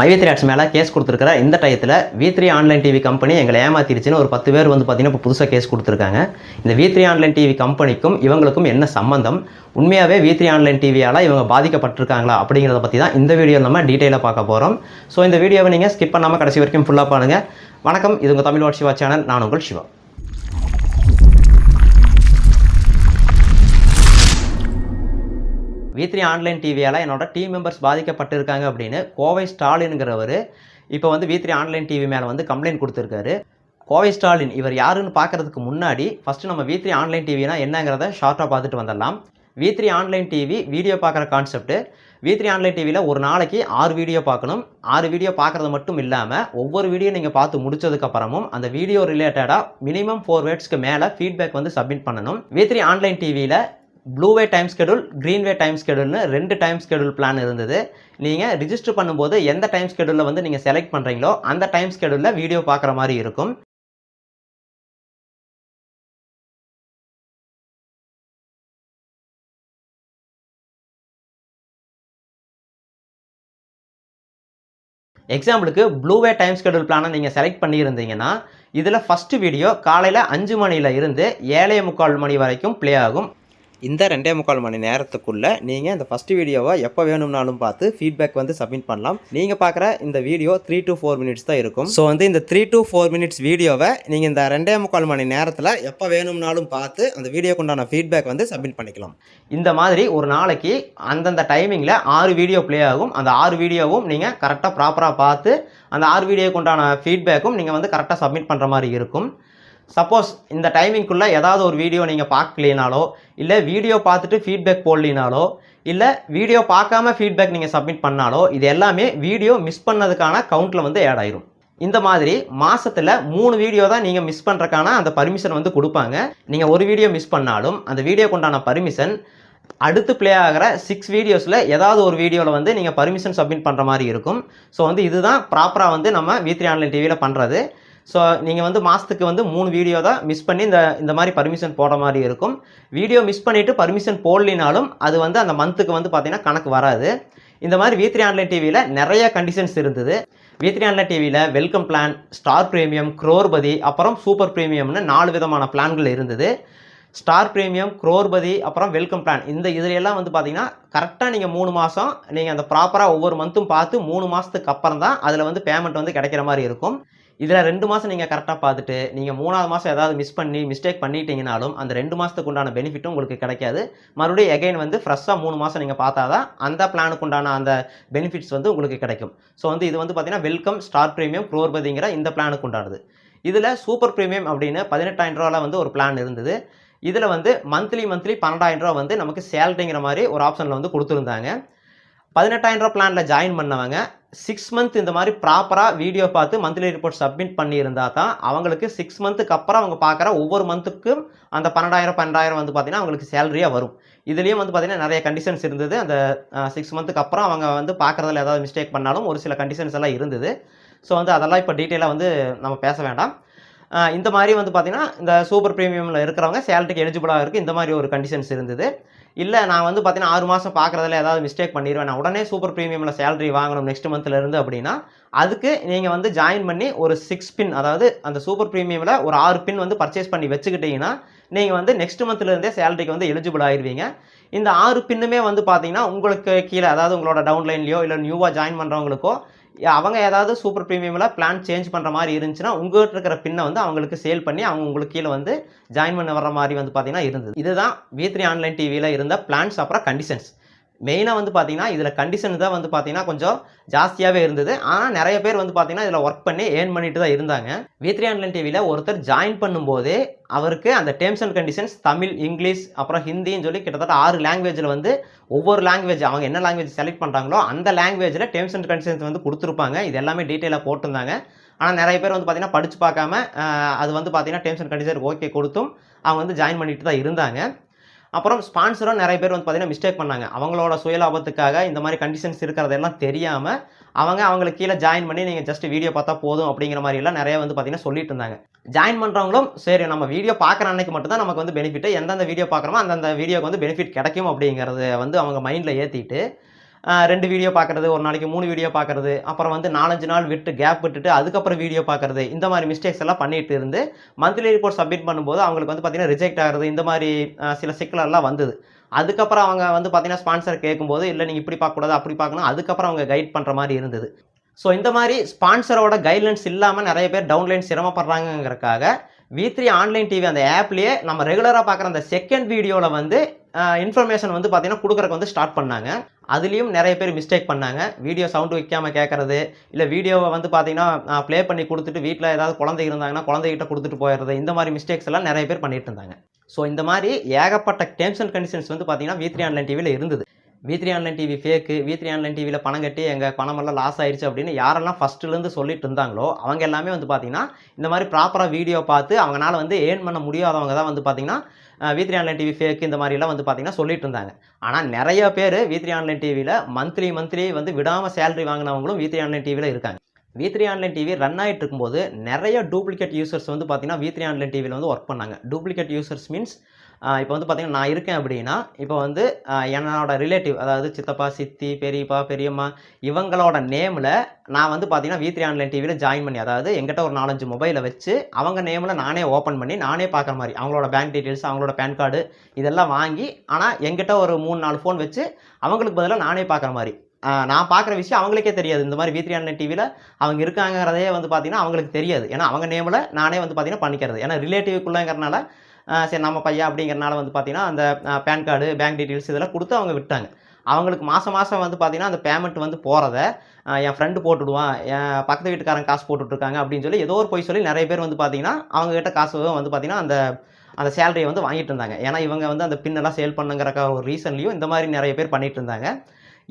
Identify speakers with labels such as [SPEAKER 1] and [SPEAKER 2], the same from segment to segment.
[SPEAKER 1] மைவி three ads மேலே case கொடுத்துருக்கிற இந்த டயத்தில் V three online TV company எங்களை ஏமாத்திருச்சுன்னு ஒரு பத்து பேர் வந்து பார்த்தீங்கன்னா இப்போ புதுசாக கேஸ் கொடுத்துருக்காங்க. இந்த வி த்ரீ ஆன்லைன் டிவி கம்பெனிக்கும் இவங்களுக்கும் என்ன சம்பந்தம்? உண்மையாகவே வி த்ரீ ஆன்லைன் டிவியால் இவங்க பாதிக்கப்பட்டிருக்காங்களா அப்படிங்கிறத பற்றி தான் இந்த வீடியோ நம்ம டீட்டெயிலாக பார்க்க போகிறோம் ஸோ இந்த வீடியோவை நீங்கள் ஸ்கிப் பண்ணாமல் கடைசி வரைக்கும் ஃபுல்லாக பாருங்கள் வணக்கம் இது உங்கள் தமிழ் வாட் சிவா சேனல் நான் உங்கள் சிவா. வி த்ரீ ஆன்லைன் டிவியால் என்னோட டீம் மெம்பர்ஸ் பாதிக்கப்பட்டிருக்காங்க அப்படின்னு கோவை ஸ்டாலினுங்கிறவர் இப்போ வந்து வி த்ரீ ஆன்லைன் டிவி மேலே வந்து கம்ப்ளைண்ட் கொடுத்துருக்காரு. கோவை ஸ்டாலின் இவர் யாருன்னு பார்க்கறதுக்கு முன்னாடி ஃபஸ்ட்டு நம்ம வி த்ரீ ஆன்லைன் டிவினா என்னங்கிறத ஷார்ட்டாக பார்த்துட்டு வந்துடலாம். V three online TV video பார்க்குற கான்செப்ட் வி த்ரீ ஆன்லைன் டிவியில் ஒரு நாளைக்கு ஆறு வீடியோ பார்க்கணும். ஆறு வீடியோ பார்க்குறது மட்டும் இல்லாமல் ஒவ்வொரு வீடியோ நீங்கள் பார்த்து முடிச்சதுக்கப்புறமும் அந்த வீடியோ ரிலேட்டடாக மினிமம் ஃபோர் வேர்ட்ஸ்க்கு மேலே ஃபீட்பேக் வந்து சப்மிட் பண்ணணும். வி த்ரீ ஆன்லைன் டிவியில் blue way time schedule green way time ஸ்கெடியூல்னு ரெண்டு டைம் ஸ்கெடியூல் பிளான் இருந்தது. நீங்கள் ரிஜிஸ்டர் பண்ணும்போது எந்த டைம் ஸ்கெடியூலில் வந்து நீங்கள் செலக்ட் பண்ணுறீங்களோ அந்த டைம் ஸ்கெடியூலில் வீடியோ பார்க்குற மாதிரி இருக்கும். எக்ஸாம்பிளுக்கு ப்ளூவே டைம் ஸ்கெடியூல் பிளானை நீங்கள் செலக்ட் பண்ணியிருந்தீங்கன்னா இதில் ஃபஸ்ட்டு வீடியோ காலையில் அஞ்சு மணியில் இருந்து ஏழே முக்கால் மணி வரைக்கும் ப்ளே ஆகும். இந்த ரெண்டே முக்கால் மணி நேரத்துக்குள்ளே நீங்கள் இந்த ஃபஸ்ட்டு வீடியோவை எப்போ வேணும்னாலும் பார்த்து ஃபீட்பேக் வந்து சப்மிட் பண்ணலாம். நீங்கள் பார்க்குற இந்த video three to four minutes தான் இருக்கும். ஸோ வந்து இந்த த்ரீ டு ஃபோர் மினிட்ஸ் வீடியோவை நீங்கள் இந்த ரெண்டே முக்கால் மணி நேரத்தில் எப்போ வேணும்னாலும் பார்த்து அந்த வீடியோக்கு உண்டான ஃபீட்பேக் வந்து சப்மிட் பண்ணிக்கலாம். இந்த மாதிரி ஒரு நாளைக்கு அந்தந்த டைமிங்கில் ஆறு வீடியோ ப்ளே ஆகும். அந்த ஆறு வீடியோவும் நீங்கள் கரெக்டாக ப்ராப்பராக பார்த்து அந்த ஆறு வீடியோக்கு உண்டான ஃபீட்பேக்கும் நீங்கள் வந்து கரெக்டாக சப்மிட் பண்ணுற மாதிரி இருக்கும். சப்போஸ் இந்த டைமிங்குள்ளே ஏதாவது ஒரு வீடியோ நீங்கள் பார்க்கலினாலோ இல்லை வீடியோ பார்த்துட்டு ஃபீட்பேக் போடலினாலோ இல்லை வீடியோ பார்க்காம ஃபீட்பேக் நீங்கள் சப்மிட் பண்ணாலோ இது எல்லாமே வீடியோ மிஸ் பண்ணதுக்கான கவுண்ட்டில் வந்து ஆட் ஆயிரும். இந்த மாதிரி மாதத்தில் மூணு வீடியோ தான் நீங்கள் மிஸ் பண்ணுறக்கான அந்த பர்மிஷன் வந்து கொடுப்பாங்க. நீங்கள் ஒரு வீடியோ மிஸ் பண்ணாலும் அந்த வீடியோக்கு உண்டான பர்மிஷன் அடுத்து ப்ளே ஆகிற சிக்ஸ் வீடியோஸில் ஏதாவது ஒரு வீடியோவில் வந்து நீங்கள் பர்மிஷன் சப்மிட் பண்ணுற மாதிரி இருக்கும். ஸோ வந்து இதுதான் ப்ராப்பராக வந்து நம்ம வி த்ரீ ஆன்லைன் டிவியில் பண்ணுறது ஸோ நீங்கள் வந்து மாதத்துக்கு வந்து மூணு வீடியோ தான் மிஸ் பண்ணி இந்த இந்த மாதிரி பர்மிஷன் போட மாதிரி இருக்கும். வீடியோ மிஸ் பண்ணிவிட்டு பர்மிஷன் போடலினாலும் அது வந்து அந்த மந்த்துக்கு வந்து பார்த்தீங்கன்னா கணக்கு வராது. இந்த மாதிரி வி த்ரீ ஆன்லைன் டிவியில் நிறைய கண்டிஷன்ஸ் இருந்தது. வி த்ரீ ஆன்லைன் டிவியில் welcome plan star premium crorepati அப்புறம் சூப்பர் ப்ரீமியம்னு நாலு விதமான பிளான்கள் இருந்தது. ஸ்டார் ப்ரீமியம் க்ரோர்பதி அப்புறம் வெல்கம் பிளான் இந்த இதிலெல்லாம் வந்து பார்த்தீங்கன்னா கரெக்டாக நீங்கள் மூணு மாதம் நீங்கள் அந்த ப்ராப்பராக ஒவ்வொரு மந்த்தும் பார்த்து மூணு மாதத்துக்கு அப்புறம் தான் அதில் வந்து பேமெண்ட் வந்து கிடைக்கிற மாதிரி இருக்கும். இதில் ரெண்டு மாதம் நீங்கள் கரெக்டாக பார்த்துட்டு நீங்கள் மூணாவது மாதம் ஏதாவது மிஸ் பண்ணி மிஸ்டேக் பண்ணிட்டீங்கனாலும் அந்த ரெண்டு மாதத்துக்கு உண்டான பெனிஃபிட்டும் உங்களுக்கு கிடைக்காது. மறுபடியும் எகைன் வந்து ஃப்ரெஷ்ஷாக மூணு மாதம் நீங்கள் பார்த்தா தான் அந்த பிளானுக்கு உண்டான அந்த பெனிஃபிட்ஸ் வந்து உங்களுக்கு கிடைக்கும். ஸோ வந்து இது வந்து பார்த்தீங்கன்னா வெல்கம் ஸ்டார் ப்ரீமியம் க்ரோர்பதிங்கிற இந்த பிளானுக்கு உண்டானது. இதில் சூப்பர் ப்ரீமியம் அப்படின்னு பதினெட்டாயிரம் ரூபாவில் வந்து ஒரு பிளான் இருந்தது. இதில் வந்து மந்த்லி மந்த்லி பன்னெண்டாயிரம் ரூபா வந்து நமக்கு சேலரிங்கிற மாதிரி ஒரு ஆப்ஷனில் வந்து கொடுத்துருந்தாங்க. பதினெட்டாயிரம் ரூபா பிளானில் ஜாயின் பண்ணவங்க சிக்ஸ் மந்த் இந்த மாதிரி ப்ராப்பராக வீடியோ பார்த்து மந்த்லி ரிப்போர்ட் சப்மிட் பண்ணியிருந்தா தான் அவங்களுக்கு சிக்ஸ் மந்த்துக்கு அப்புறம் அவங்க பார்க்குற ஒவ்வொரு மந்த்துக்கும் அந்த பன்னெண்டாயிரம் பன்னெண்டாயிரம் வந்து பார்த்தீங்கன்னா அவங்களுக்கு சேலரியாக வரும். இதுலேயும் வந்து பார்த்தீங்கன்னா நிறைய கண்டிஷன்ஸ் இருந்தது. அந்த சிக்ஸ் மந்த்துக்கு அப்புறம் அவங்க வந்து பார்க்குறதுல ஏதாவது மிஸ்டேக் பண்ணாலும் ஒரு சில கண்டிஷன்ஸ் எல்லாம் இருந்தது. ஸோ வந்து அதெல்லாம் இப்போ டீட்டெயிலாக வந்து நம்ம பேச வேண்டாம். இந்த மாதிரி வந்து பார்த்தீங்கன்னா இந்த சூப்பர் ப்ரீமியமில் இருக்கிறவங்க சேலரிக்கு எலிஜிபிளாக இருக்குது இந்த மாதிரி ஒரு கண்டிஷன்ஸ் இருந்தது. இல்லை நான் வந்து பார்த்தீங்கன்னா ஆறு மாதம் பார்க்குறதுல ஏதாவது மிஸ்டேக் பண்ணிடுவேன் நான் உடனே சூப்பர் ப்ரீமியமில் சேலரி வாங்கணும் நெக்ஸ்ட் மந்த்லேருந்து அப்படின்னா அதுக்கு நீங்கள் வந்து ஜாயின் பண்ணி ஒரு சிக்ஸ் பின் அதாவது அந்த சூப்பர் ப்ரீமியமில் ஒரு ஆறு பின் வந்து பர்ச்சேஸ் பண்ணி வச்சுக்கிட்டிங்கன்னா நீங்கள் வந்து நெக்ஸ்ட் மந்த்லேருந்தே சேலரிக்கு வந்து எலிஜிபிள் ஆயிடுவீங்க இந்த ஆறு பின்னுமே வந்து பார்த்தீங்கன்னா உங்களுக்கு கீழே அதாவது உங்களோட டவுன்லைன்லையோ இல்லை நியூவாக ஜாயின் பண்ணுறவங்களுக்கோ அவங்க ஏதாவது சூப்பர் ப்ரீமியமில் பிளான் சேஞ்ச் பண்ணுற மாதிரி இருந்துச்சுன்னா உங்கள்கிட்ட இருக்கிற பின்னை வந்து அவங்களுக்கு சேல் பண்ணி அவங்க உங்களுக்கு கீழே வந்து ஜாயின் பண்ண வர மாதிரி வந்து பார்த்தீங்கன்னா இருந்தது. இதுதான் வி த்ரீ ஆன்லைன் டிவியில் இருந்த பிளான்ஸ் அப்புறம் கண்டிஷன்ஸ் மெயினாக வந்து பார்த்தீங்கன்னா இதில் கண்டிஷன் தான் வந்து பார்த்தீங்கன்னா கொஞ்சம் ஜாஸ்தியாகவே இருந்தது. ஆனால் நிறைய பேர் வந்து பார்த்தீங்கன்னா இதில் ஒர்க் பண்ணி ஏர்ன் பண்ணிட்டு தான் இருந்தாங்க. வித்ரி ஆன்லைன் டிவியில் ஒருத்தர் ஜாயின் பண்ணும்போது அவருக்கு அந்த terms and conditions Tamil English அப்புறம் ஹிந்தின்னு சொல்லி கிட்டத்தட்ட ஆறு லாங்குவேஜில் வந்து ஒவ்வொரு லாங்குவேஜ் அவங்க என்ன லாங்குவேஜ் செலக்ட் பண்ணுறாங்களோ அந்த லாங்குவேஜில் டேர்ம்ஸ் அண்ட் கண்டிஷன்ஸ் வந்து கொடுத்துருப்பாங்க. இது எல்லாமே டீட்டெயிலாக போட்டிருந்தாங்க. ஆனால் நிறைய பேர் வந்து பார்த்திங்கன்னா படித்து பார்க்காம அது வந்து பார்த்திங்கன்னா டேர்ம்ஸ் அண்ட் கண்டிஷன் ஓகே கொடுத்தும் அவங்க வந்து ஜாயின் பண்ணிட்டு தான் இருந்தாங்க. அப்புறம் ஸ்பான்சரும் நிறைய பேர் வந்து பார்த்தீங்கன்னா மிஸ்டேக் பண்ணாங்க. அவங்களோட சுயலாபத்துக்காக இந்த மாதிரி கண்டிஷன்ஸ் இருக்கிறதெல்லாம் தெரியாமல் அவங்க அவங்களுக்கு கீழே ஜாயின் பண்ணி நீங்கள் ஜஸ்ட் வீடியோ பார்த்தா போதும் அப்படிங்கிற மாதிரி எல்லாம் நிறைய வந்து பார்த்தீங்கன்னா சொல்லிட்டு இருந்தாங்க. ஜாயின் பண்ணுறவங்களும் சரி நம்ம வீடியோ பார்க்குற அன்னைக்கு மட்டும் தான் நமக்கு வந்து பெனிஃபிட் எந்தெந்த வீடியோ பார்க்குறோமோ அந்தந்த வீடியோக்கு வந்து பெனிஃபிட் கிடைக்கும் அப்படிங்கிறது வந்து அவங்க மைண்டில் ஏற்றிட்டு ரெண்டு வீடியோ பார்க்குறது ஒரு நாளைக்கு மூணு வீடியோ பார்க்குறது அப்புறம் வந்து நாலஞ்சு நாள் விட்டு கேப் விட்டுட்டு அதுக்கப்புறம் வீடியோ பார்க்குறது இந்த மாதிரி மிஸ்டேக்ஸ் எல்லாம் பண்ணிட்டு இருந்து மந்த்லி ரிப்போர்ட் சப்மிட் பண்ணும்போது அவங்களுக்கு வந்து பார்த்தீங்கன்னா ரிஜெக்ட் ஆகிறது இந்த மாதிரி சில சிக்கலெல்லாம் வந்தது. அதுக்கப்புறம் அவங்க வந்து பார்த்திங்கன்னா ஸ்பான்சர் கேட்கும்போது இல்லை நீங்கள் இப்படி பார்க்கக்கூடாது அப்படி பார்க்கணும். அதுக்கப்புறம் அவங்க கைட் பண்ணுற மாதிரி இருந்தது. ஸோ இந்த மாதிரி ஸ்பான்சரோட கைட்லைன்ஸ் இல்லாமல் நிறைய பேர் டவுன்லைன் சிரமப்படுறாங்கிறக்காக வி த்ரீ ஆன்லைன் டிவி அந்த ஆப்லேயே நம்ம ரெகுலராக பார்க்குற அந்த செகண்ட் வீடியோவில் வந்து இன்ஃபர்மேஷன் வந்து பார்த்தீங்கன்னா கொடுக்குறக்கு வந்து ஸ்டார்ட் பண்ணாங்க. அதுலேயும் நிறைய பேர் மிஸ்டேக் பண்ணாங்க. வீடியோ சவுண்டு வைக்காமல் கேட்குறது இல்லை வீடியோவை வந்து பார்த்தீங்கன்னா ப்ளே பண்ணி கொடுத்துட்டு வீட்டில் ஏதாவது குழந்தை இருந்தாங்கன்னா குழந்தைகிட்ட கொடுத்துட்டு போயிடுறது இந்த மாதிரி மிஸ்டேக்ஸ் எல்லாம் நிறைய பேர் பண்ணிட்டு இருந்தாங்க. ஸோ இந்த மாதிரி ஏகப்பட்ட டேர்ம்ஸ் அண்ட் கண்டிஷன்ஸ் வந்து பார்த்தீங்கன்னா வி த்ரீ ஆன்லைன் டிவியில் இருந்தது. V three online TV fake V three online டிவியில் பணம் கட்டி எங்கள் பணமெல்லாம் லாஸ் ஆயிடுச்சு அப்படின்னு யாரெல்லாம் ஃபஸ்ட்டுலேருந்து சொல்லிட்டு இருந்தாங்களோ அவங்க எல்லாமே வந்து பார்த்திங்கன்னா இந்த மாதிரி ப்ராப்பராக வீடியோ பார்த்து அவங்களால வந்து ஏர்ன் பண்ண முடியாதவங்க தான் வந்து பார்த்தீங்கன்னா V three online TV fake இந்த மாதிரிலாம் வந்து பார்த்திங்கன்னா சொல்லிட்டு இருந்தாங்க. ஆனால் நிறைய பேர் வி த்ரீ ஆன்லைன் டிவியில் மந்த்லி மந்த்லி வந்து விடாமல் சேலரி வாங்கினவங்களும் வி த்ரீ ஆன்லைன் டிவியில் இருக்காங்க. V three online TV run ஆகிட்டு இருக்கும்போது நிறைய டூப்ளிகேட் யூசர்ஸ் வந்து பார்த்தீங்கன்னா வி த்ரீ ஆன்லைன் டிவியில் வந்து ஒர்க் பண்ணாங்க. டூப்ளிகேட் யூசர்ஸ் மீன்ஸ் இப்போ வந்து பார்த்தீங்கன்னா நான் இருக்கேன் அப்படின்னா இப்போ வந்து என்னோட ரிலேட்டிவ் அதாவது சித்தப்பா சித்தி பெரியப்பா பெரியம்மா இவங்களோட நேமில் நான் வந்து பார்த்தீங்கன்னா வி த்ரீ ஆன்லைன் டிவியில் ஜாயின் பண்ணி அதாவது எங்கிட்ட ஒரு நாலஞ்சு மொபைலை வச்சு அவங்க நேமில் நானே ஓப்பன் பண்ணி நானே பார்க்குற மாதிரி அவங்களோட பேங்க் டீட்டெயில்ஸ் அவங்களோட பேன் கார்டு இதெல்லாம் வாங்கி ஆனால் எங்கிட்ட ஒரு மூணு நாலு ஃபோன் வச்சு அவங்களுக்கு பதிலாக நானே பார்க்குற மாதிரி. நான் பார்க்குற விஷயம் அவங்களுக்கே தெரியாது. இந்த மாதிரி வீத்ரி ஆன்லைன் டிவியில் அவங்க இருக்காங்கிறதே வந்து பார்த்தீங்கன்னா அவங்களுக்கு தெரியாது. ஏன்னா அவங்க நேமில் நானே வந்து பார்த்தீங்கன்னா பண்ணிக்கிறது. ஏன்னா ரிலேட்டிவ்க்குள்ளேங்கிறனால சரி நம்ம பையன் அப்படிங்கிறனால வந்து பார்த்தீங்கன்னா அந்த பேன் கார்டு பேங்க் டீட்டெயில்ஸ் இதெல்லாம் கொடுத்து அவங்க விட்டாங்க. அவங்களுக்கு மாதம் மாதம் வந்து பார்த்தீங்கன்னா அந்த பேமெண்ட் வந்து போகிறத என் ஃப்ரெண்டு போட்டுடுவான். என் பக்கத்து வீட்டுக்காரன் காசு போட்டுட்ருக்காங்க அப்படின்னு சொல்லி ஏதோ ஒரு பொய் சொல்லி நிறைய பேர் வந்து பார்த்தீங்கன்னா அவங்ககிட்ட காசு வந்து பார்த்தீங்கன்னா அந்த அந்த சேலரியை வந்து வாங்கிட்டு இருந்தாங்க. ஏன்னா இவங்க வந்து அந்த பின்னெல்லாம் சேல் பண்ணுங்கிற ஒரு ரீசன்லையும் இந்த மாதிரி நிறைய பேர் பண்ணிகிட்டு இருந்தாங்க.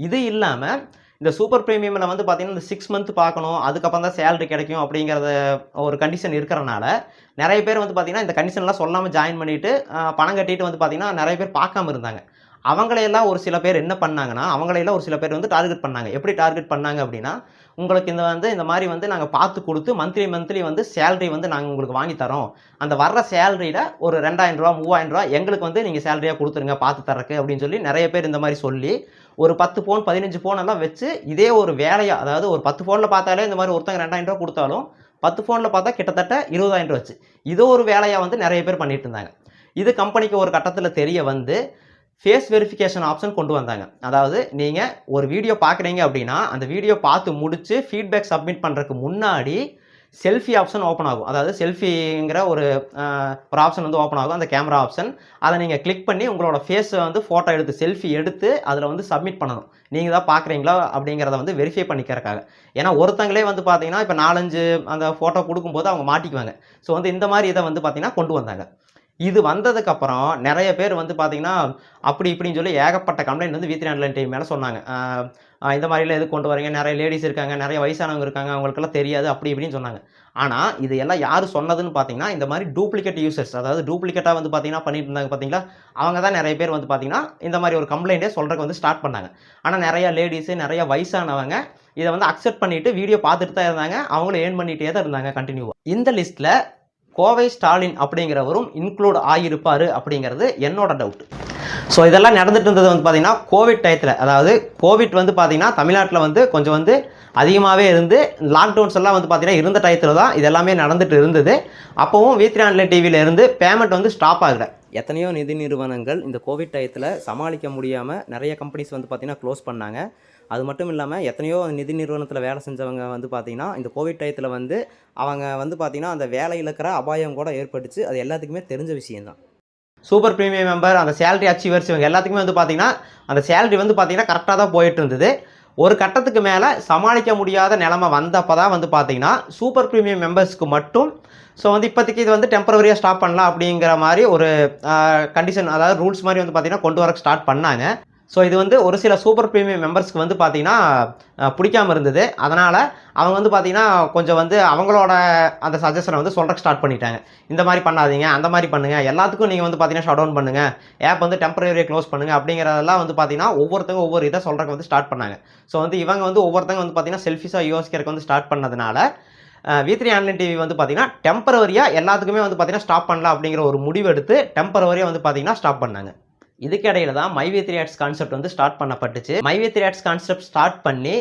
[SPEAKER 1] இது இல்லாமல் இந்த சூப்பர் ப்ரீமியம் வந்து பார்த்தீங்கன்னா இந்த சிக்ஸ் மந்த் பார்க்கணும் அதுக்கப்புறம் தான் சேலரி கிடைக்கும் அப்படிங்கிறத ஒரு கண்டிஷன் இருக்கிறனால நிறைய பேர் வந்து பார்த்தீங்கன்னா இந்த கண்டிஷன்லாம் சொல்லாமல் ஜாயின் பண்ணிவிட்டு பணம் கட்டிட்டு வந்து பார்த்தீங்கன்னா நிறைய பேர் பார்க்காம இருந்தாங்க. அவங்களையெல்லாம் ஒரு சில பேர் என்ன பண்ணாங்கன்னா அவங்களையெல்லாம் ஒரு சில பேர் வந்து டார்கெட் பண்ணாங்க. எப்படி டார்கெட் பண்ணாங்க அப்படின்னா உங்களுக்கு இந்த வந்து இந்த மாதிரி வந்து நாங்கள் பார்த்து கொடுத்து மந்த்லி மந்த்லி வந்து சேலரி வந்து நாங்கள் உங்களுக்கு வாங்கி தரோம். அந்த வர்ற சேலரியில் ஒரு ரெண்டாயிரம் ரூபா மூவாயிரம் ரூபா எங்களுக்கு வந்து நீங்கள் சேலரியாக கொடுத்துருங்க பார்த்து தரக்கு அப்படின்னு சொல்லி நிறைய பேர் இந்த மாதிரி சொல்லி ஒரு பத்து ஃபோன் பதினஞ்சு ஃபோன் எல்லாம் வச்சு இதே ஒரு வேலையாக அதாவது ஒரு பத்து ஃபோனில் பார்த்தாலே இந்த மாதிரி ஒருத்தங்க ரெண்டாயிரம் ரூபா கொடுத்தாலும் பத்து ஃபோனில் பார்த்தா கிட்டத்தட்ட இருபதாயிரம் ரூபா வச்சு. இதோ ஒரு வேலையாக வந்து நிறைய பேர் பண்ணிட்டு இருந்தாங்க. இது கம்பெனிக்கு ஒரு கட்டத்தில் தெரிய வந்து ஃபேஸ் வெரிஃபிகேஷன் ஆப்ஷன் கொண்டு வந்தாங்க. அதாவது நீங்கள் ஒரு வீடியோ பார்க்குறீங்க அப்படின்னா அந்த வீடியோ பார்த்து முடித்து ஃபீட்பேக் சப்மிட் பண்ணுறதுக்கு முன்னாடி செல்ஃபி ஆப்ஷன் ஓப்பன் ஆகும். அதாவது செல்ஃபிங்கிற ஒரு ஒரு ஆப்ஷன் வந்து ஓப்பன் ஆகும். அந்த கேமரா ஆப்ஷன் அதை நீங்கள் கிளிக் பண்ணி உங்களோட ஃபேஸை வந்து ஃபோட்டோ எடுத்து செல்ஃபி எடுத்து அதில் வந்து சப்மிட் பண்ணணும். நீங்கள் தான் பார்க்குறீங்களா அப்படிங்கிறத வந்து வெரிஃபை பண்ணிக்கிறக்காக ஏன்னா ஒருத்தங்களே வந்து பார்த்தீங்கன்னா இப்போ நாலஞ்சு அந்த ஃபோட்டோ கொடுக்கும்போது அவங்க மாட்டிக்குவாங்க. ஸோ வந்து இந்த மாதிரி இதை வந்து பார்த்திங்கன்னா கொண்டு வந்தாங்க. இது வந்ததுக்கப்புறம் நிறைய பேர் வந்து பார்த்தீங்கன்னா அப்படி இப்படின்னு சொல்லி ஏகப்பட்ட கம்ப்ளைண்ட் வந்து வீத்ரி ஆன்லைன் டிவி மேலே சொன்னாங்க. இந்த மாதிரிலாம் எது கொண்டு வரீங்க? நிறைய லேடிஸ் இருக்காங்க நிறைய வயசானவங்க இருக்காங்க அவங்களுக்கெல்லாம் தெரியாது அப்படி இப்படின்னு சொன்னாங்க. ஆனால் இது எல்லாம் யார் சொன்னதுன்னு பார்த்தீங்கன்னா இந்த மாதிரி டூப்ளிகேட் யூசர்ஸ் அதாவது டூப்ளிகேட்டாக வந்து பார்த்தீங்கன்னா பண்ணிட்டு இருந்தாங்க பார்த்தீங்களா? அவங்க தான் நிறைய பேர் வந்து பார்த்தீங்கன்னா இந்த மாதிரி ஒரு கம்ப்ளைண்ட்டே சொல்கிறதுக்கு வந்து ஸ்டார்ட் பண்ணாங்க. ஆனால் நிறைய லேடிஸு நிறைய வயசானவங்க இதை வந்து அக்செப்ட் பண்ணிட்டு வீடியோ பார்த்துட்டு தான் இருந்தாங்க. அவங்களும் ஏர்ன் பண்ணிகிட்டே தான் இருந்தாங்க கண்டினியூவாக இந்த லிஸ்ட்டில் கோவை ஸ்டாலின் அப்படிங்கிறவரும் இன்க்ளூட் ஆகியிருப்பார் அப்படிங்கிறது என்னோட டவுட் ஸோ இதெல்லாம் நடந்துட்டு இருந்தது வந்து பார்த்தீங்கன்னா கோவிட் டயத்தில் அதாவது கோவிட் வந்து பார்த்தீங்கன்னா தமிழ்நாட்டில் வந்து கொஞ்சம் வந்து அதிகமாகவே இருந்து லாக்டவுன்ஸ் எல்லாம் வந்து பார்த்திங்கன்னா இருந்த டயத்தில் தான் இதெல்லாமே நடந்துட்டு இருந்தது. அப்போவும் வீத்ரி ஆன்லைன் டிவியில் இருந்து பேமெண்ட் வந்து ஸ்டாப் ஆகலை. எத்தனையோ நிதி நிறுவனங்கள் இந்த கோவிட் டயத்தில் சமாளிக்க முடியாமல் நிறைய கம்பெனிஸ் வந்து பார்த்தீங்கன்னா க்ளோஸ் பண்ணாங்க. அது மட்டும் இல்லாமல் எத்தனையோ நிதி நிறுவனத்தில் வேலை செஞ்சவங்க வந்து பார்த்திங்கன்னா இந்த கோவிட் டயத்தில் வந்து அவங்க வந்து பார்த்திங்கன்னா அந்த வேலை இழக்கிற அபாயம் கூட ஏற்பட்டுச்சு. அது எல்லாத்துக்குமே தெரிஞ்ச விஷயந்தான் சூப்பர் ப்ரீமியம் மெம்பர் அந்த சேலரி அச்சீவர்ஸ் இவங்க எல்லாத்துக்குமே வந்து பார்த்திங்கன்னா அந்த சேலரி வந்து பார்த்திங்கன்னா கரெக்டாக தான் போயிட்டு இருந்தது. ஒரு கட்டத்துக்கு மேலே சமாளிக்க முடியாத நிலமை வந்தப்போ தான் வந்து பார்த்திங்கன்னா சூப்பர் ப்ரீமியம் மெம்பர்ஸ்க்கு மட்டும் ஸோ வந்து இப்போதைக்கு இது வந்து டெம்பரவரியாக ஸ்டாப் பண்ணலாம் அப்படிங்கிற மாதிரி ஒரு கண்டிஷன் அதாவது ரூல்ஸ் மாதிரி வந்து பார்த்திங்கன்னா கொண்டு வர ஸ்டார்ட் பண்ணாங்க. ஸோ இது வந்து ஒரு சில சூப்பர் ப்ரீமியம் மெம்பர்ஸ்க்கு வந்து பார்த்தீங்கன்னா பிடிக்காமல் பிடிக்காம இருந்தது. அதனால் அவங்க வந்து பார்த்தீங்கன்னா கொஞ்சம் வந்து அவங்களோட அந்த சஜஷனை வந்து சொல்கிறக்கு ஸ்டார்ட் பண்ணிட்டாங்க. இந்த மாதிரி பண்ணாதீங்க அந்த மாதிரி பண்ணுங்கள் எல்லாத்துக்கும் நீங்கள் வந்து பார்த்தீங்கன்னா ஷட் டவுன் பண்ணுங்கள் ஆப் வந்து டெம்பரரியாக க்ளோஸ் பண்ணுங்கள் அப்படிங்கிறதெல்லாம் வந்து பார்த்தீங்கன்னா ஒவ்வொருத்தங்க ஒவ்வொரு இதை சொல்கிறக்கு வந்து ஸ்டார்ட் பண்ணாங்க. ஸோ வந்து இவங்க வந்து ஒவ்வொருத்தங்க வந்து பார்த்திங்கன்னா செல்ஃபிஷாக யோசிக்கிறதுக்கு வந்து ஸ்டார்ட் பண்ணதுனால வி த்ரீ ஆன்லைன் டிவி வந்து பார்த்தீங்கன்னா டெம்பரவரியாக எல்லாத்துக்குமே வந்து பார்த்தீங்கன்னா ஸ்டாப் பண்ணலாம் அப்படிங்கிற ஒரு முடிவு எடுத்து டெம்பரவரியாக வந்து பார்த்தீங்கன்னா ஸ்டாப் பண்ணாங்க. இதுக்கிடையில தான் my V three ads concept வந்து ஸ்டார்ட் பண்ணப்பட்டுச்சு. My V three ads concept start பண்ணி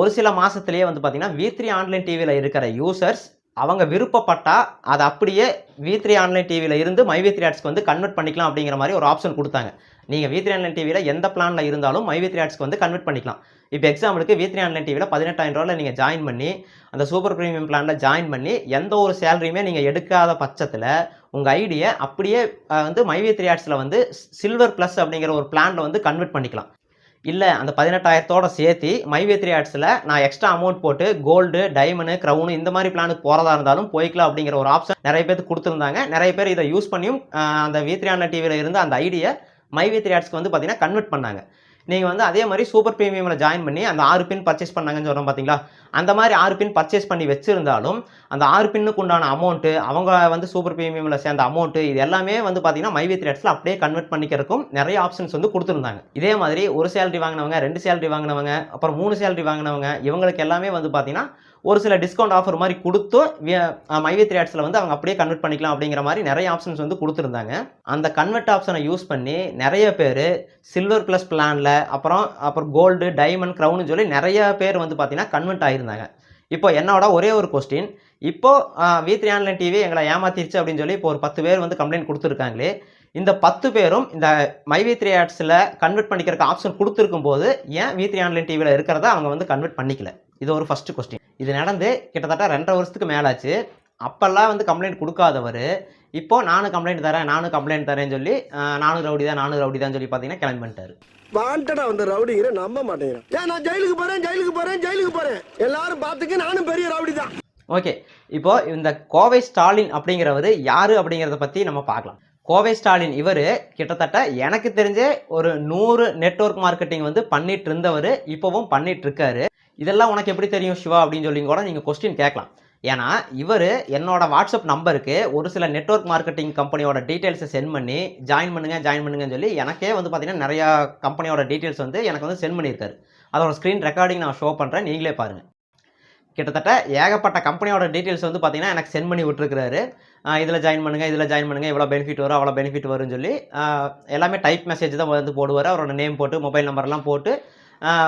[SPEAKER 1] ஒரு சில மாதத்துலேயே வந்து பார்த்தீங்கன்னா வி த்ரீ ஆன்லைன் டிவியில் இருக்கிற யூசர்ஸ் அவங்க விருப்பப்பட்டால் அதை அப்படியே வி த்ரீ ஆன்லைன் டிவியில் இருந்து மைவி த்ரீ ஆட்ஸ்க்கு வந்து கன்வெர்ட் பண்ணிக்கலாம் அப்படிங்கிற மாதிரி ஒரு ஆப்ஷன் கொடுத்தாங்க. நீங்கள் வி த்ரீ ஆன்லைன் டிவியில் எந்த பிளானில் இருந்தாலும் மைவி த்ரீ ஆட்ஸ்க்கு வந்து கன்வெர்ட் பண்ணிக்கலாம். இப்போ எக்ஸாம்பிளுக்கு வி த்ரீ ஆன்லைன் டிவியில் பதினெட்டாயிரம் ரூபாயில் நீங்கள் ஜாயின் பண்ணி அந்த சூப்பர் ப்ரீமியம் பிளானில் ஜாயின் பண்ணி எந்த ஒரு சேலரியுமே நீங்கள் எடுக்காத பட்சத்தில் உங்கள் ஐடியை அப்படியே வந்து மைவி த்ரீ ஆட்ஸில் வந்து சில்வர் ப்ளஸ் அப்படிங்கிற ஒரு பிளானில் வந்து கன்வெர்ட் பண்ணிக்கலாம். இல்லை அந்த பதினெட்டாயிரத்தோட சேர்த்து மைவே த்ரீ ஆட்ஸில் நான் எக்ஸ்ட்ரா அமௌண்ட் போட்டு கோல்டு டைமண்டு க்ரௌனு இந்த மாதிரி பிளானுக்கு போகிறதா இருந்தாலும் போய்க்கலாம் அப்படிங்கிற ஒரு ஆப்ஷன் நிறைய பேருக்கு கொடுத்துருந்தாங்க. நிறைய பேர் இதை யூஸ் பண்ணியும் அந்த வி த்ரீ ஆன்லைன் டிவியில் இருந்து அந்த ஐடியை மைவே த்ரீ ஆட்ஸ்க்கு வந்து பார்த்தீங்கன்னா கன்வெர்ட் பண்ணாங்க. நீங்கள் வந்து அதே மாதிரி சூப்பர் ப்ரீமியமில் ஜாயின் பண்ணி அந்த ஆறு பின் பர்ச்சேஸ் பண்ணாங்கன்னு சொல்கிறோம் பார்த்தீங்களா அந்த மாதிரி ஆறு பின் பர்ச்சேஸ் பண்ணி வச்சிருந்தாலும் அந்த ஆறு பின்னுக்கு உண்டான அமௌண்ட்டு அவங்க வந்து சூப்பர் ப்ரீமியமில் சேர்ந்த அமௌண்ட்டு இது எல்லாமே வந்து பார்த்தீங்கன்னா மைவி த்ரெட்ஸில் அப்படியே கன்வெர்ட் பண்ணிக்கிறதுக்கும் நிறைய ஆப்ஷன்ஸ் வந்து கொடுத்துருந்தாங்க. இதே மாதிரி ஒரு சேலரி வாங்கினவங்க ரெண்டு சேலரி வாங்கினவங்க அப்புறம் மூணு சேலரி வாங்கினவங்க இவங்களுக்கு எல்லாமே வந்து பார்த்தீங்கன்னா ஒரு சில டிஸ்கவுண்ட் ஆஃபர் மாதிரி கொடுத்து மைவி த்ரீ ஆட்ஸில் வந்து அவங்க அப்படியே கன்வெர்ட் பண்ணிக்கலாம் அப்படிங்கிற மாதிரி நிறைய ஆப்ஷன்ஸ் வந்து கொடுத்துருந்தாங்க. அந்த கன்வெர்ட் ஆப்ஷனை யூஸ் பண்ணி நிறைய பேர் சில்வர் ப்ளஸ் பிளானில் அப்புறம் அப்புறம் கோல்டு டைமண்ட் க்ரௌன்னு சொல்லி நிறைய பேர் வந்து பார்த்தீங்கன்னா கன்வெர்ட் ஆகியிருந்தாங்க இப்போ என்னோட ஒரே ஒரு கொஸ்டின் இப்போ வி த்ரீ ஆன்லைன் டிவி எங்களை ஏமாத்திருச்சு அப்படின்னு சொல்லி இப்போ ஒரு பத்து பேர் வந்து கம்ப்ளைண்ட் கொடுத்துருக்காங்களே இந்த பத்து பேரும் இந்த மைவி த்ரீ ஆட்ஸில் கன்வெர்ட் பண்ணிக்கிறதுக்கு ஆப்ஷன் கொடுத்துருக்கும் போது ஏன் வி த்ரீ ஆன்லைன் டிவியில் இருக்கிறத அவங்க வந்து கன்வெர்ட் பண்ணிக்கல? இது ஒரு ஃபர்ஸ்ட் கொஸ்டின் இது நடந்து கிட்டத்தட்ட ரெண்டரை வருஷத்துக்கு மேலாச்சு. அப்பெல்லாம் வந்து கம்ப்ளைண்ட் கொடுக்காதவர். இப்போ நானும் கம்ப்ளைண்ட் தரேன் நானும் கம்ப்ளைண்ட் தரேன்னு சொல்லி நானும் ரவுடி தான் நானும் ரவுடி தான் சொல்லி பார்த்தீங்கன்னா கிளம்பி பண்ணிட்டாரு
[SPEAKER 2] வாண்டடா வந்த ரவுடிங்கிற நம்ப மாட்டேங்கிறான். ஏன் நான் ஜெயிலுக்கு போறேன் ஜெயிலுக்கு போறேன் ஜெயிலுக்கு போறேன். எல்லாரும் பார்த்துக்க நானும் பெரிய ரவுடி தான்.
[SPEAKER 1] ஓகே இப்போ இந்த கோவை ஸ்டாலின் அப்படிங்கிறவர் யாரு அப்படிங்கிறத பற்றி நம்ம பார்க்கலாம். கோவை ஸ்டாலின் இவர் கிட்டத்தட்ட எனக்கு தெரிஞ்சே ஒரு நூறு நெட்வொர்க் மார்க்கெட்டிங் வந்து பண்ணிட்டு இருந்தவர் இப்போவும் பண்ணிட்டு இருக்காரு. இதெல்லாம் உனக்கு எப்படி தெரியும் சிவா அப்படின்னு சொல்லி கூட நீங்கள் கொஸ்டின் கேட்கலாம். ஏன்னா இவர் என்னோட வாட்ஸ்அப் நம்பருக்கு ஒரு சில நெட்வொர்க் மார்க்கெட்டிங் கம்பெனியோட டீட்டெயில்ஸை சென்ட் பண்ணி ஜாயின் பண்ணுங்க ஜாயின் பண்ணுங்கன்னு சொல்லி எனக்கே வந்து பார்த்தீங்கன்னா நிறையா கம்பெனியோட டீட்டெயில்ஸ் வந்து எனக்கு வந்து சென்ட் பண்ணியிருக்காரு. அதோட ஸ்க்ரீன் ரெக்கார்டிங் நான் ஷோ பண்ணுறேன் நீங்களே பாருங்கள் கிட்டத்தட்ட ஏகப்பட்ட கம்பெனியோட டீட்டெயில்ஸ் வந்து பார்த்தீங்கன்னா எனக்கு சென்ட் பண்ணி விட்டுருக்காரு இதில் ஜாயின் பண்ணுங்கள் இதில் ஜாயின் பண்ணுங்கள் இவ்வளோ பெனிஃபிட் வரும் அவ்வளோ பெனிஃபிட் வரும்னு சொல்லி எல்லாமே டைப் மெசேஜ் தான் வந்து போடுவார். அவரோட நேம் போட்டு மொபைல் நம்பர்லாம் போட்டு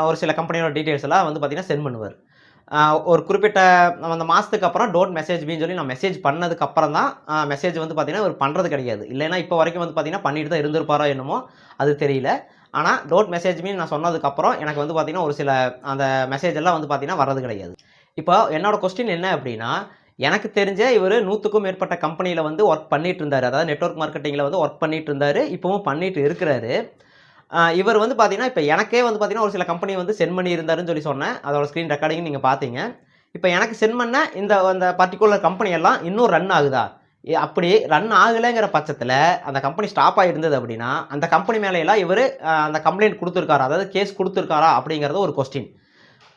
[SPEAKER 1] ஒரு சில கம்பெனியோட டீட்டெயில்ஸ் எல்லாம் வந்து பார்த்தீங்கன்னா சென்ட் பண்ணுவார். ஒரு குறிப்பிட்ட அந்த மாதத்துக்கு அப்புறம் டோன்ட் மெசேஜ் பின்னு சொல்லி நான் மெசேஜ் பண்ணதுக்கு அப்புறம் தான் மெசேஜ் வந்து பார்த்தீங்கன்னா ஒரு பண்ணுறது கிடையாது. இல்லைன்னா இப்போ வரைக்கும் வந்து பார்த்தீங்கன்னா பண்ணிட்டு தான் இருந்திருப்பாரோ என்னமோ அது தெரியல. ஆனால் டோன்ட் மெசேஜ் மீன் நான் சொன்னதுக்கப்புறம் எனக்கு வந்து பார்த்தீங்கன்னா ஒரு சில அந்த மெசேஜ் எல்லாம் வந்து பார்த்தீங்கன்னா வர்றது கிடையாது. இப்போ என்னோட கொஸ்டின் என்ன அப்படின்னா எனக்கு தெரிஞ்ச இவர் நூற்றுக்கும் மேற்பட்ட கம்பெனியில் வந்து ஒர்க் பண்ணிட்டு இருந்தார். அதாவது நெட்ஒர்க் மார்க்கெட்டிங்கில் வந்து ஒர்க் பண்ணிட்டு இருந்தார். இப்போவும் பண்ணிட்டு இருக்கிறாரு. இவர் வந்து பார்த்தீங்கன்னா இப்போ எனக்கே வந்து பார்த்தீங்கன்னா ஒரு சில கம்பெனி வந்து சென்ட் பண்ணி இருந்தாருன்னு சொல்லி சொன்னேன். அதோட ஸ்க்ரீன் ரெக்கார்டிங் நீங்கள் பார்த்தீங்க இப்போ எனக்கு சென்ட் பண்ண இந்த அந்த பர்டிகுலர் கம்பெனி எல்லாம் இன்னும் ரன் ஆகுதா? ஏ, அப்படி ரன் ஆகலைங்கிற பட்சத்தில் அந்த கம்பெனி ஸ்டாப் ஆகிருந்தது அப்படின்னா அந்த கம்பெனி மேலேயெல்லாம் இவர் அந்த கம்ப்ளைண்ட் கொடுத்துருக்காரா? அதாவது கேஸ் கொடுத்துருக்காரா? அப்படிங்கிறது ஒரு கொஸ்டின்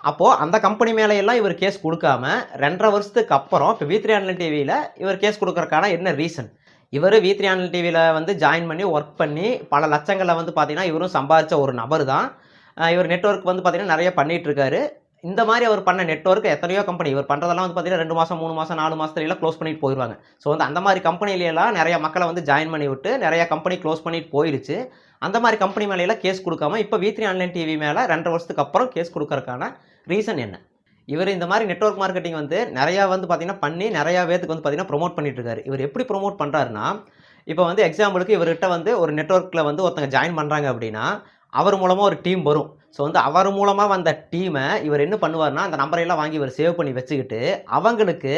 [SPEAKER 1] அப்போது அந்த கம்பெனி மேலேயெல்லாம் இவர் கேஸ் கொடுக்காம ரெண்டரை வருஷத்துக்கு அப்புறம் இப்போ வி த்ரீ ஆன்லைன் டிவியில் இவர் கேஸ் கொடுக்குறக்கான என்ன ரீசன் இவர் வி த்ரீ ஆன்லைன் டிவியில் வந்து ஜாயின் பண்ணி ஒர்க் பண்ணி பல லட்சங்களை வந்து பார்த்தீங்கன்னா இவரும் சம்பாதிச்ச ஒரு நபர் தான். இவர் நெட்வொர்க் வந்து பார்த்தீங்கன்னா நிறைய பண்ணிட்டு இருக்காரு. இந்த மாதிரி அவர் பண்ண நெட்வொர்க் எத்தனையோ கம்பெனி இவர் பண்ணுறதெல்லாம் வந்து பார்த்தீங்கன்னா ரெண்டு மாதம் மூணு மாதம் நாலு மாதத்துல எல்லாம் க்ளோஸ் பண்ணிட்டு போயிடுவாங்க ஸோ வந்து அந்த மாதிரி companyல நிறைய மக்களை வந்து ஜாயின் பண்ணி விட்டு நிறைய கம்பெனி க்ளோஸ் பண்ணிட்டு போயிருச்சு. அந்த மாதிரி கம்பெனி மேலையெல்லாம் கேஸ் கொடுக்காம இப்போ வி த்ரீ ஆன்லைன் டிவி மேலே ரெண்டரை வருஷத்துக்கு அப்புறம் கேஸ் கொடுக்கறதுக்கான ரீசன் என்ன? இவர் இந்த மாதிரி நெட்வொர்க் மார்க்கெட்டிங் வந்து நிறையா வந்து பார்த்தீங்கன்னா பண்ணி நிறையா பேத்துக்கு வந்து பார்த்தீங்கன்னா ப்ரோமோட் பண்ணிட்டு இருக்காரு. இவர் எப்படி ப்ரொமோட் பண்ணுறாருன்னா இப்போ வந்து எக்ஸாம்பிளுக்கு இவர்கிட்ட வந்து ஒரு நெட்வொர்க்கில் வந்து ஒருத்தங்க ஜாயின் பண்ணுறாங்க அப்படின்னா அவர் மூலமாக ஒரு டீம் வரும். ஸோ வந்து அவர் மூலமாக வந்த டீமை இவர் என்ன பண்ணுவார்னா அந்த நம்பரையெல்லாம் வாங்கி இவர் சேவ் பண்ணி வச்சுக்கிட்டு அவங்களுக்கு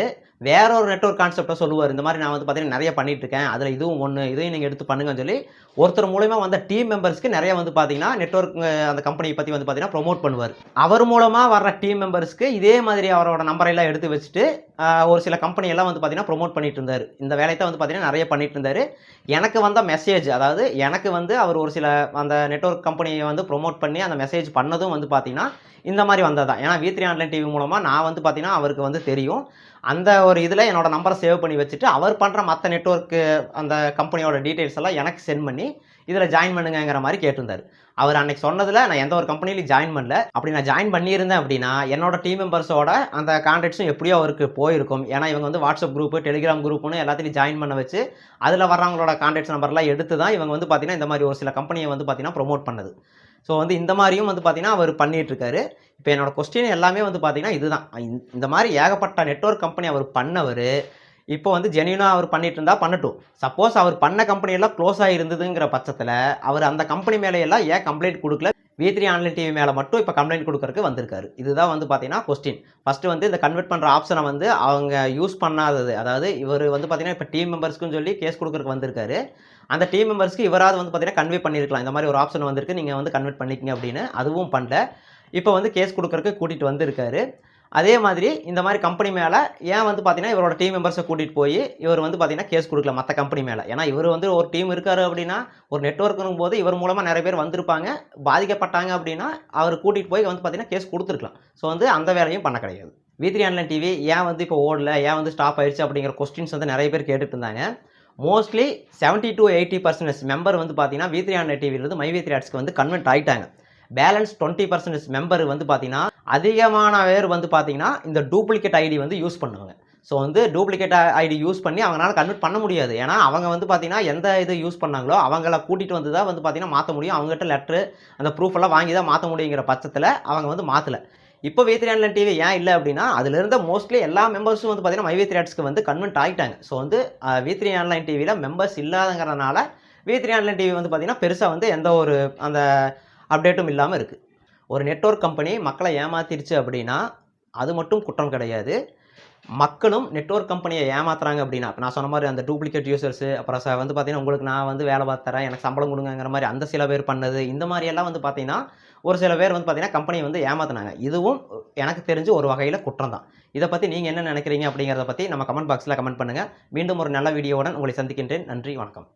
[SPEAKER 1] வேற ஒரு நெட்வொர்க் கான்செப்டை சொல்லுவார். இந்த மாதிரி நான் வந்து பார்த்தீங்கன்னா நிறைய பண்ணிட்டு இருக்கேன் அதில் இதுவும் ஒன்று இதையும் நீங்கள் எடுத்து பண்ணுங்கன்னு சொல்லி ஒருத்தர் மூலயமா வந்த டீம் மெம்பர்ஸ்க்கு நிறைய வந்து பார்த்தீங்கன்னா நெட்வொர்க் அந்த கம்பெனியை பற்றி வந்து பார்த்தீங்கன்னா ப்ரோமோட் பண்ணுவார். அவர் மூலமாக வர்ற டீம் மெம்பர்ஸ்க்கு இதே மாதிரி அவரோட நம்பரையெல்லாம் எடுத்து வச்சுட்டு ஒரு சில கம்பெனியெல்லாம் வந்து பார்த்தீங்கன்னா ப்ரொமோட் பண்ணிட்டு இருந்தார் இந்த வேலையை தான் வந்து பார்த்தீங்கன்னா நிறைய பண்ணிட்டு இருந்தார் எனக்கு வந்த மெசேஜ் அதாவது எனக்கு வந்து அவர் ஒரு சில அந்த நெட்வொர்க் கம்பெனியை வந்து ப்ரோமோட் பண்ணி அந்த மெசேஜ் பண்ணதும் வந்து பார்த்தீங்கன்னா இந்த மாதிரி வந்ததான் ஏன்னா வீத்ரி த்ரீ ஆன்லைன் டிவி மூலமாக நான் வந்து பார்த்தீங்கன்னா அவருக்கு வந்து தெரியும். அந்த ஒரு இதில் என்னோடய நம்பரை சேவ் பண்ணி வச்சுட்டு அவர் பண்ணுற மற்ற நெட்ஒர்க்கு அந்த கம்பெனியோட டீட்டெயில்ஸ் எல்லாம் எனக்கு சென்ட் பண்ணி இதில் ஜாயின் பண்ணுங்கங்கிற மாதிரி கேட்டிருந்தார். அவர் அன்னைக்கு சொன்னதில் நான் எந்த ஒரு கம்பெனிலையும் ஜாயின் பண்ணல. அப்படி நான் ஜாயின் பண்ணியிருந்தேன் அப்படின்னா என்னோட டீம் மெம்பர்ஸோட அந்த கான்டாக்ட்ஸும் எப்படியோ அவருக்கு போயிருக்கும். ஏன்னா இவங்க வந்து வாட்ஸ்அப் குரூப்பு டெலிகிராம் குரூப்னு எல்லாத்தையும் ஜாயின் பண்ண வச்சு அதில் வர்றவங்களோட கான்டாக்ட்ஸ் நம்பர்லாம் எடுத்து தான் இவங்க வந்து பார்த்திங்கன்னா இந்த மாதிரி ஒரு சில கம்பெனியை வந்து பார்த்தீங்கன்னா ப்ரொமோட் பண்ணது. ஸோ வந்து இந்த மாதிரியும் வந்து பார்த்தீங்கன்னா அவர் பண்ணிகிட்ருக்காரு இப்போ என்னோடய கொஸ்டின் எல்லாமே வந்து பார்த்திங்கன்னா இதுதான். இந்த- மாதிரி ஏகப்பட்ட நெட்வொர்க் கம்பெனி அவர் பண்ணவர் இப்போ வந்து ஜென்யூனாக அவர் பண்ணிட்டு இருந்தால் பண்ணட்டும். சப்போஸ் அவர் பண்ண கம்பெனியெல்லாம் க்ளோஸ் ஆகிருந்ததுங்கிற பட்சத்தில் அவர் அந்த கம்பெனி மேலே எல்லாம் ஏன் கம்ப்ளைண்ட் கொடுக்கல? வி த்ரீ ஆன்லைன் டிவி மேலே மட்டும் இப்போ கம்ப்ளைண்ட் கொடுக்கறக்கு வந்திருக்காரு. இதுதான் வந்து பார்த்தீங்கன்னா கொஸ்டின் ஃபஸ்ட்டு வந்து இந்த கன்வெர்ட் பண்ணுற ஆப்ஷனை வந்து அவங்க யூஸ் பண்ணாதது. அதாவது இவர் வந்து பார்த்தீங்கன்னா இப்போ டீம் மெம்பர்ஸ்க்குன்னு சொல்லி கேஸ் கொடுக்கறக்கு வந்திருக்காரு. அந்த டீம் மெம்பர்ஸ்க்கு இவராவது வந்து பார்த்தீங்கன்னா கன்வே பண்ணியிருக்கலாம் இந்த மாதிரி ஒரு ஆப்ஷன் வந்திருக்கு. நீங்கள் வந்து கன்வெர்ட் பண்ணிக்கிங்க அப்படின்னு. அதுவும் பண்ணல. இப்போ வந்து கேஸ் கொடுக்கறக்கு கூட்டிகிட்டு வந்திருக்காரு. அதே மாதிரி இந்த மாதிரி கம்பெனி மேலே ஏன் வந்து பார்த்தீங்கன்னா இவரோட டீம் மெம்பர்ஸை கூட்டிகிட்டு போய் இவர் வந்து பார்த்தீங்கன்னா கேஸ் கொடுக்கல மற்ற கம்பெனி மேலே. ஏன்னா இவர் வந்து ஒரு டீம் இருக்காரு அப்படின்னா ஒரு நெட்ஒர்க்குங்கும் போது இவர் மூலமாக நிறைய பேர் வந்திருப்பாங்க பாதிக்கப்பட்டாங்க அப்படின்னா அவர் கூட்டிகிட்டு போய் வந்து பார்த்தீங்கன்னா கேஸ் கொடுத்துருக்கலாம். ஸோ வந்து அந்த வேலையும் பண்ண கிடையாது. வீத்ரி ஆன்லைன் டிவி ஏன் வந்து இப்போ ஓடல ஏன் வந்து ஸ்டாப் ஆயிடுச்சு அப்படிங்கிற கொஸ்டின்ஸ் வந்து நிறைய பேர் கேட்டுட்டு இருந்தாங்க. Mostly 70 to eighty percentage member வந்து பார்த்தீங்கன்னா வீத்ரி ஆன்லைன் டிவிலேருந்து மை வீத்ரி த்ரீ ஆட்ஸ்க்கு வந்து கன்வெர்ட் ஆகிட்டாங்க பேலன்ஸ் டுவெண்ட்டி பர்சன்டேஜ் மெம்பர் வந்து பார்த்தீங்கன்னா அதிகமான பேர் வந்து பார்த்தீங்கன்னா இந்த டூப்ளிகேட் ஐடி வந்து யூஸ் பண்ணுவாங்க. ஸோ வந்து டூப்ளிகேட் ஐடி யூஸ் பண்ணி அவங்களால கன்வெர்ட் பண்ண முடியாது. ஏன்னா அவங்க வந்து பார்த்தீங்கன்னா எந்த இது யூஸ் பண்ணாங்களோ அவங்கள கூட்டிகிட்டு வந்து தான் வந்து பார்த்தீங்கன்னா மாற்ற முடியும். அவங்ககிட்ட லெட்ரு அந்த ப்ரூஃப் எல்லாம் வாங்கி தான் மாற்ற முடியுங்கிற பட்சத்தில் அவங்க வந்து மாற்றலை இப்போ வீத்ரி ஆன்லைன் டிவி ஏன் இல்லை அப்படின்னா அதில் இருந்த மோஸ்ட்லி எல்லா மெம்பர்ஸும் வந்து பார்த்தீங்கன்னா மை வி த்ரீ ஆட்ஸ்க்கு வந்து கன்வெர்ட் ஆகிட்டாங்க ஸோ வந்து வி ஆன்லைன் டிவியில் மெம்பர்ஸ் இல்லாதங்கிறனால வீத்ரி ஆன்லைன் டிவி வந்து பார்த்தீங்கன்னா பெருசாக வந்து எந்த ஒரு அந்த அப்டேட்டும் இல்லாமல் இருக்குது ஒரு நெட்வொர்க் கம்பெனி மக்களை ஏமாத்திருச்சு அப்படின்னா அது மட்டும் குற்றம் கிடையாது. மக்களும் நெட்வொர்க் கம்பெனியை ஏமாத்துறாங்க அப்படின்னா நான் சொன்ன மாதிரி அந்த டூப்ளிகேட் யூசர்ஸ் அப்புறம் வந்து பார்த்தீங்கன்னா உங்களுக்கு நான் வந்து வேலை பார்த்துறேன் எனக்கு சம்பளம் கொடுங்கங்கிற மாதிரி அந்த சில பேர் பண்ணது இந்த மாதிரியெல்லாம் வந்து பார்த்தீங்கன்னா ஒரு சில பேர் வந்து பார்த்தீங்கன்னா கம்பெனி வந்து ஏமாத்தினாங்க. இதுவும் எனக்கு தெரிஞ்சு ஒரு வகையில் குற்றம் தான். இதை பற்றி நீங்கள் என்ன நினைக்கிறீங்க அப்படிங்கிறத பற்றி நம்ம கமெண்ட் பாக்ஸில் கமெண்ட் பண்ணுங்கள் மீண்டும் ஒரு நல்ல வீடியோவுடன் உங்களை சந்திக்கின்றேன். நன்றி வணக்கம்.